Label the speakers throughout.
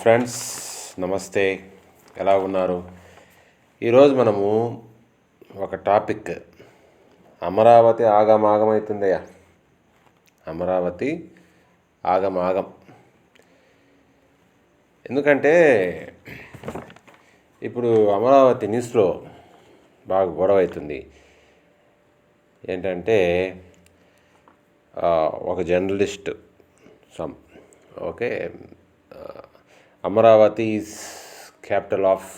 Speaker 1: Friends నమస్తే. ఎలా ఉన్నారు? ఈరోజు మనము ఒక టాపిక్. అమరావతి ఆగమాగమవుతుందయ్యా అమరావతి ఆగమాగం ఎందుకంటే ఇప్పుడు అమరావతి న్యూస్లో బాగా గొడవ అవుతుంది. ఏంటంటే ఒక journalist some okay Amaravati is capital of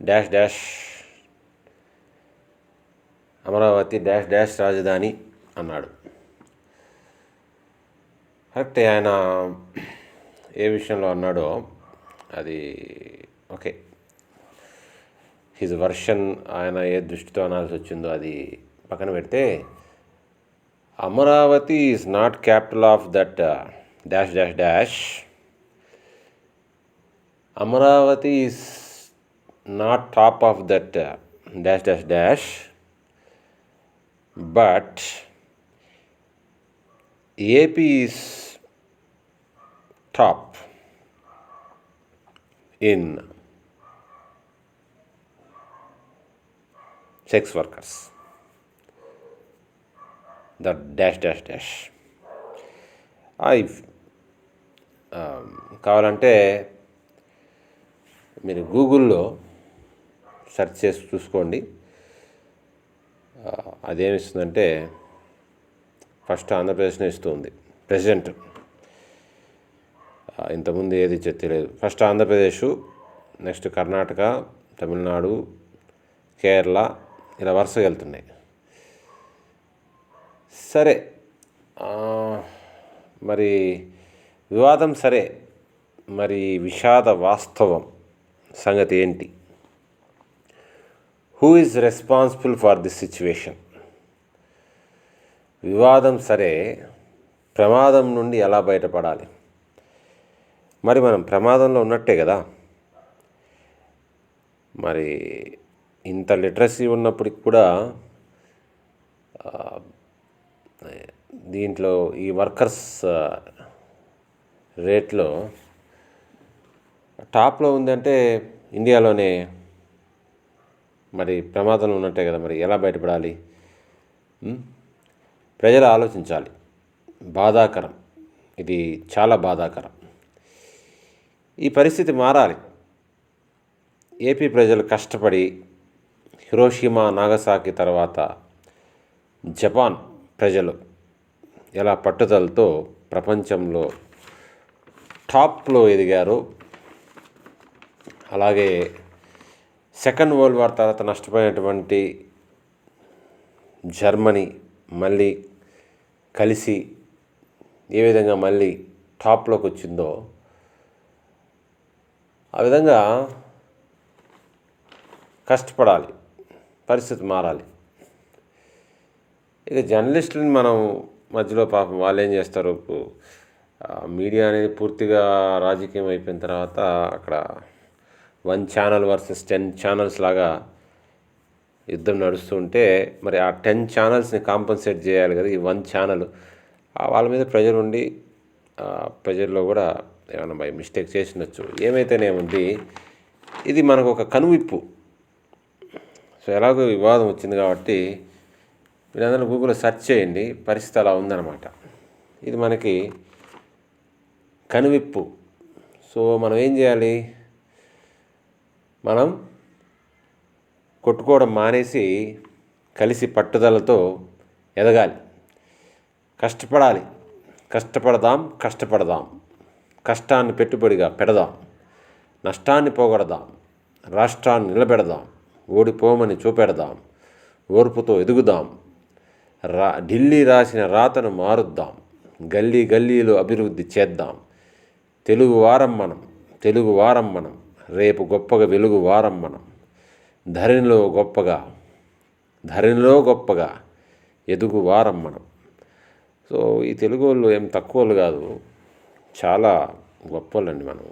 Speaker 1: dash dash Amaravati dash dash రాజధాని అన్నాడు. కరెక్ట్ ఆయన ఏ విషయంలో అన్నాడో అది ఓకే. హిజ్ వర్షన్ ఆయన ఏ దృష్టితో అనాల్సి వచ్చిందో అది పక్కన పెడితే Amaravati is not capital of that dash dash dash Amaravati is not top of that dash dash dash but AP is top in sex workers the dash dash dash కావాలంటే మీరు గూగుల్లో search చేసి చూసుకోండి. అదేమి ఇస్తుందంటే ఫస్ట్ ఆంధ్రప్రదేశ్నే ఇస్తుంది. President. ఇంతకుముందు ఏది తెలియదు. ఫస్ట్ ఆంధ్రప్రదేశ్ నెక్స్ట్ కర్ణాటక తమిళనాడు కేరళ ఇలా వరుసగా వెళ్తున్నాయి. సరే. మరి వివాదం సరే. మరి విషాద వాస్తవం. సంగతి ఏంటి? Who is responsible for this situation వివాదం సరే ప్రమాదం నుండి ఎలా బయటపడాలి? మరి మనం ప్రమాదంలో ఉన్నట్టే కదా? మరి ఇంత లిటరసీ ఉన్నప్పటికి కూడా దీంట్లో ఈ వర్కర్స్ రేట్లో టాప్లో ఉందంటే ఇండియాలోనే మరి ప్రమాదంలో ఉన్నట్టే కదా మరి. ఎలా బయటపడాలి? ప్రజలు ఆలోచించాలి. బాధాకరం. ఇది చాలా బాధాకరం. ఈ పరిస్థితి మారాలి. ఏపీ ప్రజలు కష్టపడి హిరోషిమా నాగసాకి తర్వాత జపాన్ ప్రజలు ఎలా పట్టుదలతో ప్రపంచంలో టాప్లో ఎదిగారో అలాగే సెకండ్ వరల్డ్ వార్ తర్వాత నష్టపోయినటువంటి జర్మనీ మళ్ళీ కలిసి ఏ విధంగా మళ్ళీ టాప్లోకి వచ్చిందో ఆ విధంగా కష్టపడాలి పరిస్థితి మారాలి. ఇక జర్నలిస్టులని మనం మధ్యలో పాపం వాళ్ళు ఏం చేస్తారు? ఇప్పుడు, మీడియా అనేది పూర్తిగా రాజకీయం అయిపోయిన తర్వాత అక్కడ one channel versus ten channels లాగా యుద్ధం నడుస్తుంటే మరి ఆ టెన్ ఛానల్స్ని కాంపన్సేట్ చేయాలి కదా ఈ వన్ ఛానల్. వాళ్ళ మీద ప్రెజర్ ఉండి ప్రెజర్లో ప్రజల్లో కూడా ఏమైనా బై మిస్టేక్ చేసినచ్చు. ఏమైతేనేముంది ఇది మనకు ఒక కనువిప్పు. సో ఎలాగో వివాదం వచ్చింది కాబట్టి మీరందరూ గూగుల్లో సెర్చ్ చేయండి పరిస్థితి అలా ఉందన్నమాట. ఇది మనకి కనువిప్పు. సో మనం ఏం చేయాలి? మనం కొట్టుకోవడం మానేసి కలిసి పట్టుదలతో ఎదగాలి. కష్టపడాలి. కష్టపడదాం కష్టపడదాం. కష్టాన్ని పెట్టుబడిగా పెడదాం. నష్టాన్ని పోగొడదాం. రాష్ట్రాన్ని నిలబెడదాం. ఓడిపోమని చూపెడదాం. ఓర్పుతో ఎదుగుదాం. రా ఢిల్లీ రాసిన రాతను మారుద్దాం. గల్లీ గల్లీలో అభివృద్ధి చేద్దాం. తెలుగు వారం మనం తెలుగు వారం మనం. రేపు గొప్పగా వెలుగు వారం మనం. ధరణిలో గొప్పగా ధరణిలో గొప్పగా ఎదుగు వారం మనం. సో ఈ తెలుగు వాళ్ళు ఏం తక్కువలు కాదు. చాలా గొప్ప వాళ్ళండి మనం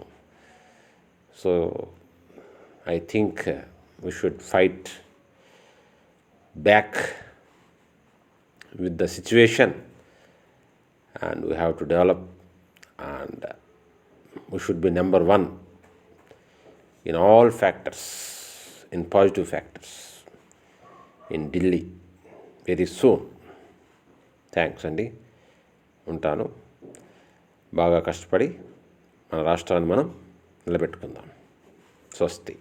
Speaker 1: so I think we should fight back with the situation and we have to develop and we should be number one. In all factors in positive factors in Delhi very soon thanks అండి ఉంటాను. బాగా కష్టపడి మన రాష్ట్రాన్ని మనం నిలబెట్టుకుందాం. స్వస్తి.